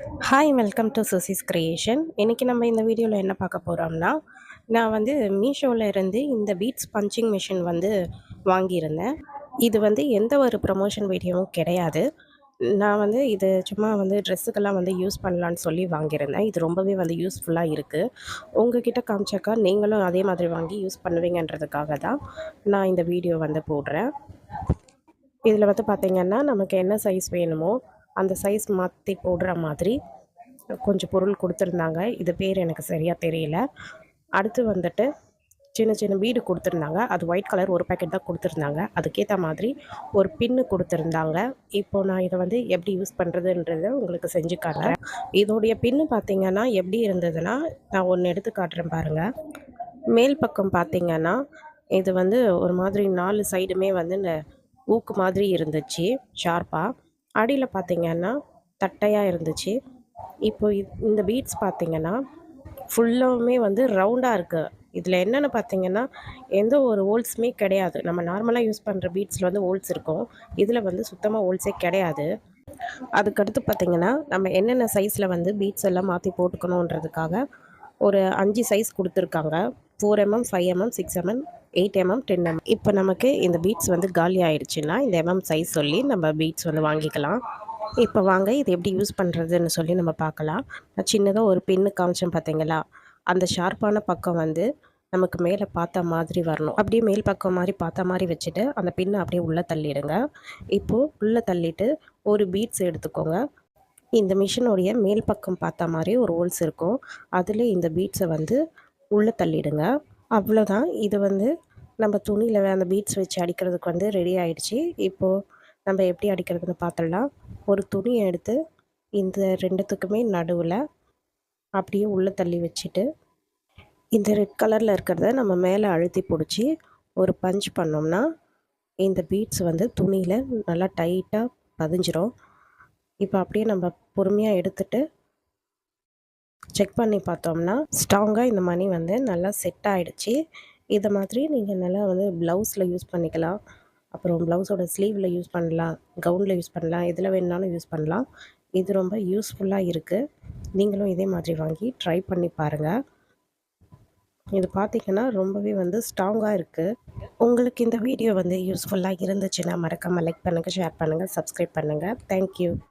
Hi welcome to Suchi's creation இன்றைக்கி நம்ம இந்த வீடியோவில் என்ன பார்க்க போகிறோம்னா நான் வந்து மீஷோவில் இருந்து இந்த பீட்ஸ் பஞ்சிங் மிஷின் வந்து வாங்கியிருந்தேன். இது வந்து எந்த ஒரு ப்ரமோஷன் வீடியோவும் கிடையாது. நான் வந்து இது சும்மா வந்து ட்ரெஸ்ஸுக்கெல்லாம் வந்து யூஸ் பண்ணலான்னு சொல்லி வாங்கியிருந்தேன். இது ரொம்பவே வந்து யூஸ்ஃபுல்லாக இருக்குது உங்ககிட்ட காமிச்சாக்கா நீங்களும் அதே மாதிரி வாங்கி யூஸ் பண்ணுவீங்கன்றதுக்காக தான் நான் இந்த வீடியோ வந்து போடுறேன். இதில் வந்து பார்த்திங்கன்னா நமக்கு என்ன சைஸ் வேணுமோ அந்த சைஸ் மாற்றி போடுற மாதிரி கொஞ்சம் பொருள் கொடுத்துருந்தாங்க. இது பேர் எனக்கு சரியாக தெரியல. அடுத்து வந்துட்டு சின்ன சின்ன வீடு கொடுத்துருந்தாங்க. அது ஒயிட் கலர் ஒரு பேக்கெட் தான் கொடுத்துருந்தாங்க. அதுக்கேற்ற மாதிரி ஒரு பின்னு கொடுத்துருந்தாங்க. இப்போது நான் இதை வந்து எப்படி யூஸ் பண்ணுறதுன்றத உங்களுக்கு செஞ்சு காட்டுறேன். இதோடைய பின்னு பார்த்திங்கன்னா எப்படி இருந்ததுன்னா நான் ஒன்று எடுத்து காட்டுறேன் பாருங்கள் மேல் பக்கம் பார்த்திங்கன்னா இது வந்து ஒரு மாதிரி நாலு சைடுமே வந்து இந்த ஊக்கு மாதிரி இருந்துச்சு ஷார்ப்பாக அடியில் பார்த்திங்கன்னா தட்டையாக இருந்துச்சு. இப்போ இந்த பீட்ஸ் பார்த்திங்கன்னா ஃபுல்லாகவுமே வந்து ரவுண்டாக இருக்குது இதில் என்னென்னு பார்த்தீங்கன்னா எந்த ஒரு ஹோல்ஸுமே கிடையாது. நம்ம நார்மலாக யூஸ் பண்ணுற பீட்ஸில் வந்து ஹோல்ஸ் இருக்கும். இதில் வந்து சுத்தமாக ஹோல்ஸே கிடையாது. அதுக்கடுத்து பார்த்திங்கன்னா நம்ம என்னென்ன சைஸில் வந்து பீட்ஸ் எல்லாம் மாற்றி போட்டுக்கணுன்றதுக்காக ஒரு அஞ்சு சைஸ் கொடுத்துருக்காங்க. Four mm five mm six mm eight mm ten M இப்போ நமக்கு இந்த பீட்ஸ் வந்து காலி ஆயிடுச்சுன்னா இந்த எம்எம் சைஸ் சொல்லி நம்ம பீட்ஸ் வந்து வாங்கிக்கலாம். இப்போ வாங்க இது எப்படி யூஸ் பண்ணுறதுன்னு சொல்லி நம்ம பார்க்கலாம். நான் சின்னதாக ஒரு பின்னு காமிச்சேன் பார்த்தீங்களா அந்த ஷார்ப்பான பக்கம் வந்து நமக்கு மேலே பார்த்த மாதிரி வரணும். அப்படியே மேல் பக்கம் மாதிரி பார்த்த மாதிரி வச்சுட்டு அந்த பின்னை அப்படியே உள்ளே தள்ளிடுங்க. இப்போது உள்ளே தள்ளிட்டு ஒரு பீட்ஸ் எடுத்துக்கோங்க. இந்த மிஷினுடைய மேல் பக்கம் பார்த்த மாதிரி ஒரு ஹோல்ஸ் இருக்கும். அதில் இந்த பீட்ஸை வந்து உள்ளே தள்ளிடுங்க. அவ்வளோதான். இது வந்து நம்ம துணியில் அந்த பீட்ஸ் வச்சு அடிக்கிறதுக்கு வந்து ரெடி ஆகிடுச்சி இப்போது நம்ம எப்படி அடிக்கிறதுன்னு பார்த்துடலாம் ஒரு துணியை எடுத்து இந்த ரெண்டுத்துக்குமே நடுவில் அப்படியே உள்ளே தள்ளி வச்சுட்டு இந்த ரெட் கலரில் இருக்கிறத நம்ம மேலே அழுத்தி பிடிச்சி ஒரு பஞ்ச் பண்ணோம்னா இந்த பீட்ஸ் வந்து துணியில் நல்லா டைட்டாக பதிஞ்சிரும். இப்போ அப்படியே நம்ம பொறுமையாக எடுத்துகிட்டு செக் பண்ணி பார்த்தோம்னா ஸ்ட்ராங்காக இந்த மணி வந்து நல்லா செட் ஆகிடுச்சு இதை மாதிரி நீங்கள் நல்லா வந்து ப்ளவுஸில் யூஸ் பண்ணிக்கலாம். அப்புறம் ப்ளவுஸோட ஸ்லீவில் யூஸ் பண்ணலாம். கவுனில் யூஸ் பண்ணலாம். எதில் வேணுனாலும் யூஸ் பண்ணலாம். இது ரொம்ப யூஸ்ஃபுல்லாக இருக்குது நீங்களும் இதே மாதிரி வாங்கி ட்ரை பண்ணி பாருங்கள் இது பார்த்திங்கன்னா ரொம்பவே வந்து ஸ்ட்ராங்காக இருக்குது உங்களுக்கு இந்த வீடியோ வந்து யூஸ்ஃபுல்லாக இருந்துச்சுன்னா மறக்காமல் லைக் பண்ணுங்கள் ஷேர் பண்ணுங்கள் சப்ஸ்கிரைப் பண்ணுங்கள் தேங்க்யூ